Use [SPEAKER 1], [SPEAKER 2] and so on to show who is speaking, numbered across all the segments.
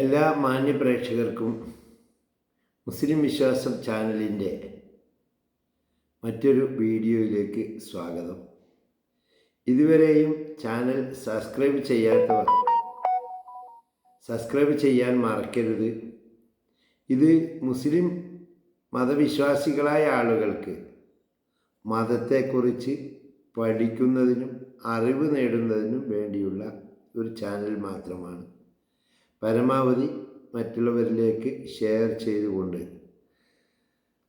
[SPEAKER 1] എല്ലാ മാന്യ പ്രേക്ഷകർക്കും മുസ്ലിം വിശ്വാസം ചാനലിന്റെ മറ്റൊരു വീഡിയോയിലേക്ക് സ്വാഗതം. ഇതുവരെയും ചാനൽ സബ്സ്ക്രൈബ് ചെയ്യാത്തവർ സബ്സ്ക്രൈബ് ചെയ്യാൻ മറക്കരുത്. ഇത് മുസ്ലിം മതവിശ്വാസികളായ ആളുകൾക്ക് മതത്തെക്കുറിച്ച് പഠിക്കുന്നതിനും അറിവ് നേടുന്നതിനും വേണ്ടിയുള്ള ഒരു ചാനൽ മാത്രമാണ്. പരമാവധി മറ്റുള്ളവരിലേക്ക് ഷെയർ ചെയ്തുകൊണ്ട്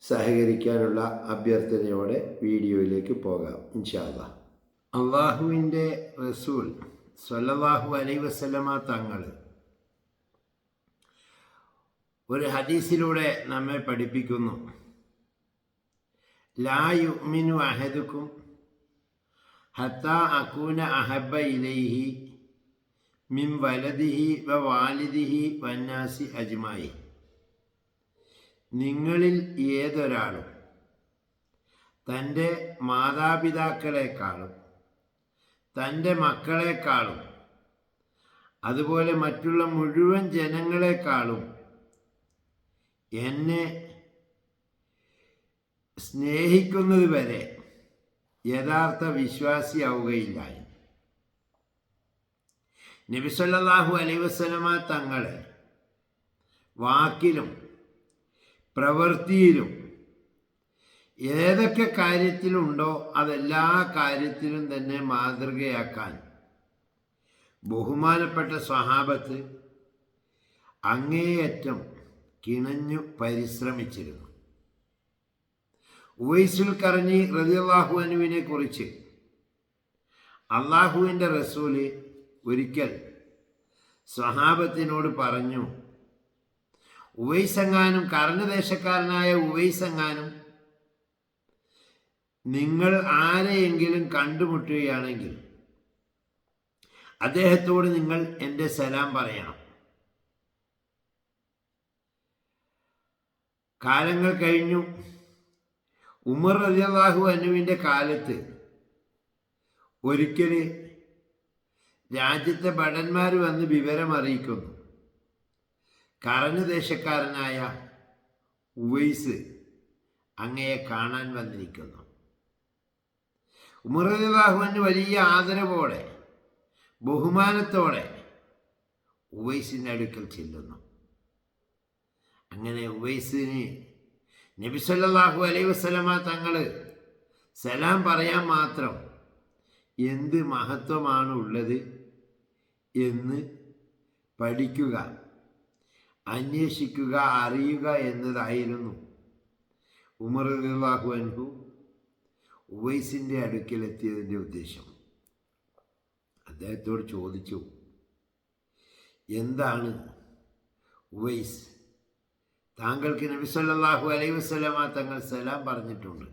[SPEAKER 1] സഹകരിക്കാനുള്ള അഭ്യർത്ഥനയോടെ വീഡിയോയിലേക്ക് പോകാം ഇൻഷാല്ല അള്ളാഹുവിന്റെ റസൂൽ സൊല്ലാഹു അലൈ വസല്ലമ തങ്ങൾ ഒരു ഹദീസിലൂടെ നമ്മെ പഠിപ്പിക്കുന്നു. ലാ യുമിനു അഹദുക്കും ഹത്ത അക്കൂന അഹബ ഇലൈഹി മിൻ വലതിഹി വ വാലിദിഹി വന്നാസി അജ്മായി. നിങ്ങളിൽ ഏതൊരാളും തന്റെ മാതാപിതാക്കളെക്കാളും തന്റെ മക്കളെക്കാളും അതുപോലെ മറ്റുള്ള മുഴുവൻ ജനങ്ങളെക്കാളും എന്നെ സ്നേഹിക്കുന്നതുവരെ യഥാർത്ഥ വിശ്വാസിയാവുകയില്ല നബിസല്ലാഹു അലൈ വസ്ലമ തങ്ങളെ വാക്കിലും പ്രവൃത്തിയിലും ഏതൊക്കെ കാര്യത്തിലുണ്ടോ അതെല്ലാ കാര്യത്തിലും തന്നെ മാതൃകയാക്കാൻ ബഹുമാനപ്പെട്ട സ്വഹാബത്ത് അങ്ങേയറ്റം കിണഞ്ഞു പരിശ്രമിച്ചിരുന്നു. ഉവൈസുൽ കറഞ്ഞി റതിയല്ലാഹു അനുവിനെ കുറിച്ച് അള്ളാഹുവിന്റെ റസൂൽ ഒരിക്കൽ സ്വഹാബത്തിനോട് പറഞ്ഞു ഉവൈസങ്ങാനും കർണദേശക്കാരനായ ഉവൈസങ്ങാനും നിങ്ങൾ ആരെയെങ്കിലും കണ്ടുമുട്ടുകയാണെങ്കിൽ അദ്ദേഹത്തോട് നിങ്ങൾ എന്റെ സലാം പറയണം. കാലങ്ങൾ കഴിഞ്ഞു. ഉമർ റലിയാഹു അനുവിന്റെ കാലത്ത് ഒരിക്കൽ രാജ്യത്തെ ഭടന്മാർ വന്ന് വിവരം അറിയിക്കുന്നു. കറനുദേശക്കാരനായ ഉവൈസ് അങ്ങയെ കാണാൻ വന്നിരിക്കുന്നു. ഉമർ റലിയാഹുവിന് വലിയ ആദരവോടെ ബഹുമാനത്തോടെ ഉവൈസിന്റെ അടുക്കൽ ചെല്ലുന്നു. അങ്ങനെ ഉവൈസിന് നബി അലൈ അലൈഹി വസല്ലമ തങ്ങൾ സലാം പറയാൻ മാത്രം എന്ത് മഹത്വമാണ് ഉള്ളത്? എന്ന് പഠിക്കുക അന്വേഷിക്കുക അറിയുക എന്നതായിരുന്നു. ഉമർ അള്ളാഹു അൻഹു ഉവൈസിന്റെ അടുക്കലെത്തിയതിന്റെ ഉദ്ദേശം. അദ്ദേഹത്തോട് ചോദിച്ചു എന്താണ് ഉവൈസ്? താങ്കൾക്ക് നബി സല്ലല്ലാഹു അലൈഹി വസല്ലമ തങ്ങൾ സലാം പറഞ്ഞിട്ടുണ്ട്.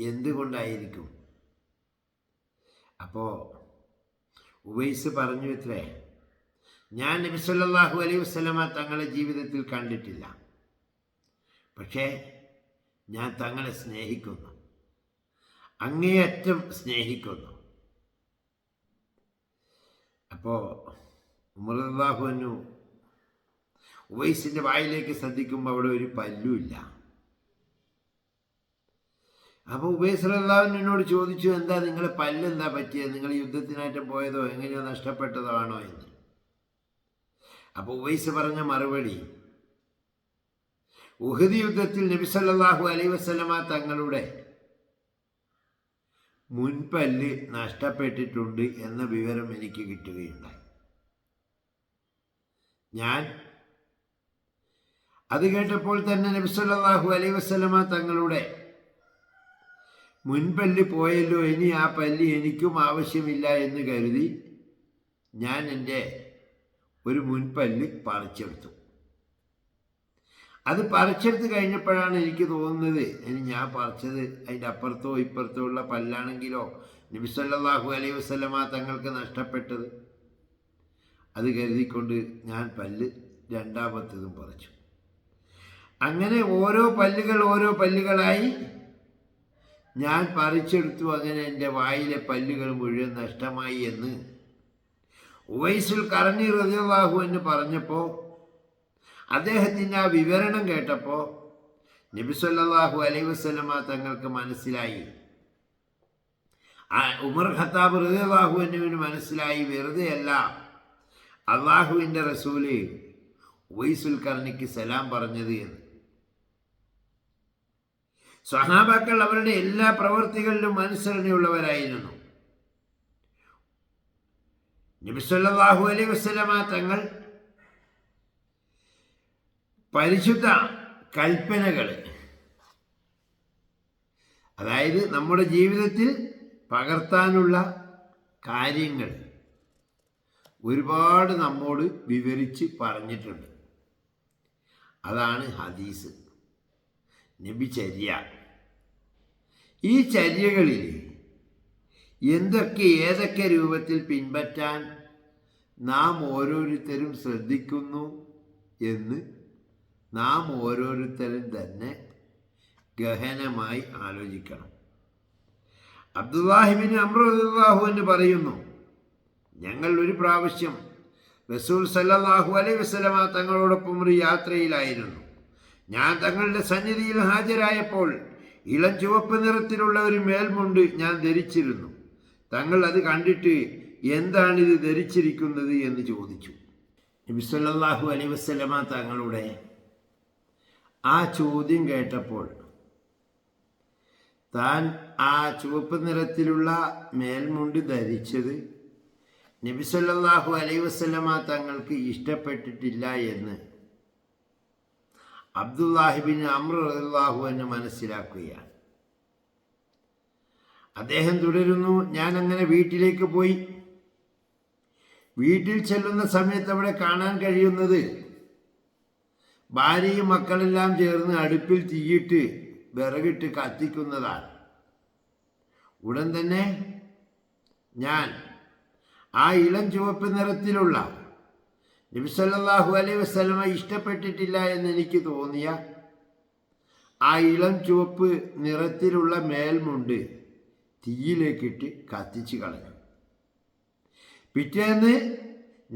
[SPEAKER 1] എന്തുകൊണ്ടായിരിക്കും? അപ്പോൾ ഉവൈസ് പറഞ്ഞു ഇത്രേ ഞാൻ നബി സല്ലല്ലാഹു അലൈഹി വസല്ലമ തങ്ങളെ ജീവിതത്തിൽ കണ്ടിട്ടില്ല. പക്ഷേ ഞാൻ തങ്ങളെ സ്നേഹിക്കുന്നു. അങ്ങേയറ്റം സ്നേഹിക്കുന്നു. അപ്പോൾ ഉമർഹുവിനു ഉവൈസിന്റെ വായിലേക്ക് ശ്രദ്ധിക്കുമ്പോൾ അവിടെ ഒരു പല്ലുമില്ല. അപ്പോൾ ഉവൈസ് എന്നോട് ചോദിച്ചു എന്താ നിങ്ങളെ പല്ലെന്താ പറ്റിയത്? നിങ്ങൾ യുദ്ധത്തിനായിട്ട് പോയതോ? എങ്ങനെയോ നഷ്ടപ്പെട്ടതോ ആണോ എന്ന്. അപ്പോൾ ഉബൈസ് പറഞ്ഞ മറുപടി ഉഹദ് യുദ്ധത്തിൽ നബി സല്ലല്ലാഹു അലൈഹി വസല്ലമ തങ്ങളുടെ മുൻപല്ല് നഷ്ടപ്പെട്ടിട്ടുണ്ട് എന്ന വിവരം എനിക്ക് കിട്ടുകയുണ്ടായി. ഞാൻ അത് കേട്ടപ്പോൾ തന്നെ നബിസല്ലാഹു അലൈ വസ്ലമ തങ്ങളുടെ മുൻപല്ല് പോയല്ലോ ഇനി ആ പല്ല് എനിക്കും ആവശ്യമില്ല എന്ന് കരുതി ഞാൻ എന്റെ ഒരു മുൻപല്ല് പറിച്ചെടുത്തു. അത് പറിച്ചെടുത്ത് കഴിഞ്ഞപ്പോഴാണ് എനിക്ക് തോന്നുന്നത് ഇനി ഞാൻ പറിച്ചത് അതിന്റെ അപ്പുറത്തോ ഇപ്പുറത്തോ ഉള്ള പല്ലാണെങ്കിലോ നബിസല്ലാഹു അലൈഹി വസ്ലമ തങ്ങൾക്ക് നഷ്ടപ്പെട്ടത്. അത് കരുതിക്കൊണ്ട് ഞാൻ പല്ല് രണ്ടാമത്തതും പറിച്ചു. അങ്ങനെ ഓരോ പല്ലുകൾ ഓരോ പല്ലുകളായി ഞാൻ പറിച്ചെടുത്തു അങ്ങനെ എന്റെ വായിലെ പല്ലുകൾ മുഴുവൻ നഷ്ടമായി എന്ന്. ഉവൈസുൽ കറണി റതിയാഹു എന്ന് പറഞ്ഞപ്പോൾ അദ്ദേഹത്തിന്റെ ആ വിവരണം കേട്ടപ്പോൾ നബിസല്ലാഹു അലൈ വസ്ലമ തങ്ങൾക്ക് മനസ്സിലായി. ഉമർ ഖത്താബ് റതിയാഹു എന്നിവന് മനസ്സിലായി വെറുതെയല്ല. അള്ളാഹുവിന്റെ റസൂൽ ഉവൈസുൽ കറണിക്ക് സലാം പറഞ്ഞത് എന്ന്. സഹാബാക്കൾ അവരുടെ എല്ലാ പ്രവൃത്തികളിലും അനുസരണയുള്ളവരായിരുന്നു. നബിസ്വല്ലാഹു അലൈ വസ്ലമ തങ്ങൾ പരിശുദ്ധ കൽപ്പനകൾ അതായത് നമ്മുടെ ജീവിതത്തിൽ പകർത്താനുള്ള കാര്യങ്ങൾ ഒരുപാട് നമ്മോട് വിവരിച്ച് പറഞ്ഞിട്ടുണ്ട്. അതാണ് ഹദീസ്. നബി ചര്യ ഈ ചര്യകളിൽ എന്തൊക്കെ ഏതൊക്കെ രൂപത്തിൽ പിൻപറ്റാൻ നാം ഓരോരുത്തരും ശ്രദ്ധിക്കുന്നു എന്ന് നാം ഓരോരുത്തരും തന്നെ ഗഹനമായി ആലോചിക്കണം. അബ്ദുല്ലാഹിബിൻ അമ്രാഹു എന്ന് പറയുന്നു ഞങ്ങൾ ഒരു പ്രാവശ്യം റസൂൽ സല്ലാഹു അലൈ വസ്ലമ തങ്ങളോടൊപ്പം ഒരു യാത്രയിലായിരുന്നു. ഞാൻ തങ്ങളുടെ സന്നിധിയിൽ ഹാജരായപ്പോൾ ഇളം ചുവപ്പ് നിറത്തിലുള്ള ഒരു മേൽമുണ്ട് ഞാൻ ധരിച്ചിരുന്നു. തങ്ങൾ അത് കണ്ടിട്ട് എന്താണിത് ധരിച്ചിരിക്കുന്നത് എന്ന് ചോദിച്ചു. നബിസ്വല്ലാഹു അലൈ വസ്ലമ തങ്ങളുടെ ആ ചോദ്യം കേട്ടപ്പോൾ താൻ ആ ചുവപ്പ് നിറത്തിലുള്ള മേൽമുണ്ട് ധരിച്ചത് നബിസല്ലാഹു അലൈ വസ്ലമ തങ്ങൾക്ക് ഇഷ്ടപ്പെട്ടിട്ടില്ല എന്ന് അബ്ദുല്ലാഹിബിൻ അമ്രുല്ലാഹു എന്ന് മനസ്സിലാക്കുകയാണ്. അദ്ദേഹം തുടരുന്നു ഞാൻ അങ്ങനെ വീട്ടിലേക്ക് പോയി. വീട്ടിൽ ചെല്ലുന്ന സമയത്ത് അവിടെ കാണാൻ കഴിയുന്നത് ഭാര്യയും മക്കളെല്ലാം ചേർന്ന് അടുപ്പിൽ തീയിട്ട് വിറകിട്ട് കത്തിക്കുന്നതാണ്. ഉടൻ തന്നെ ഞാൻ ആ ഇളം ചുവപ്പ് നിറത്തിലുള്ള നബിസല്ലാഹു അലൈ വസ്ലമ ഇഷ്ടപ്പെട്ടിട്ടില്ല എന്ന് എനിക്ക് തോന്നിയ ആ ഇളം ചുവപ്പ് നിറത്തിലുള്ള മേൽമുണ്ട് തീയിലേക്കിട്ട് കത്തിച്ച് കളഞ്ഞു. പിറ്റേന്ന്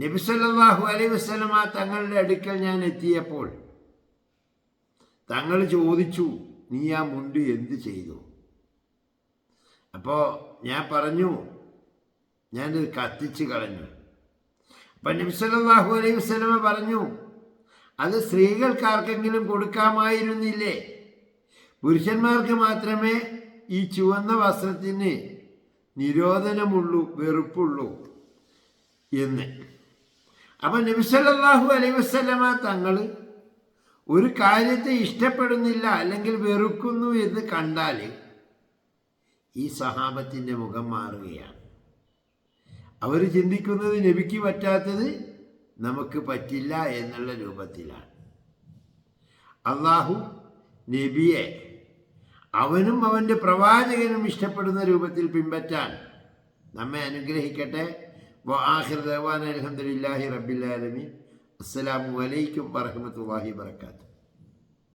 [SPEAKER 1] നബിസല്ലാഹു അലൈ വസ്ലമ തങ്ങളുടെ അടുക്കൽ ഞാൻ എത്തിയപ്പോൾ തങ്ങൾ ചോദിച്ചു നീ ആ മുണ്ട് എന്ത് ചെയ്തു? അപ്പോൾ ഞാൻ പറഞ്ഞു ഞാനിത് കത്തിച്ച് കളഞ്ഞു. അപ്പം അലൈഹി വസ്ലമ പറഞ്ഞു അത് സ്ത്രീകൾക്കാർക്കെങ്കിലും കൊടുക്കാമായിരുന്നില്ലേ? പുരുഷന്മാർക്ക് മാത്രമേ ഈ ചുവന്ന വസ്ത്രത്തിന് നിരോധനമുള്ളൂ വെറുപ്പുള്ളൂ എന്ന്. അപ്പം അലൈഹി വസ്ലമ തങ്ങൾ ഒരു കാര്യത്തെ ഇഷ്ടപ്പെടുന്നില്ല അല്ലെങ്കിൽ വെറുക്കുന്നു എന്ന് കണ്ടാൽ ഈ സഹാബത്തിന്റെ മുഖം മാറുകയാണ്. അവർ ചിന്തിക്കുന്നത് നബിക്ക് പറ്റാത്തത് നമുക്ക് പറ്റില്ല എന്നുള്ള രൂപത്തിലാണ്. അള്ളാഹു നബിയെ അവനും അവന്റെ പ്രവാചകനും ഇഷ്ടപ്പെടുന്ന രൂപത്തിൽ പിൻപറ്റാൻ നമ്മെ അനുഗ്രഹിക്കട്ടെ. ആഹിർ ദേവാൻ അലഹദില്ലാഹി റബ്ബില്ലാലമീൻ അസ്സലാമു അലൈക്കും വറഹമത്തല്ലാഹി വർക്കാത്തു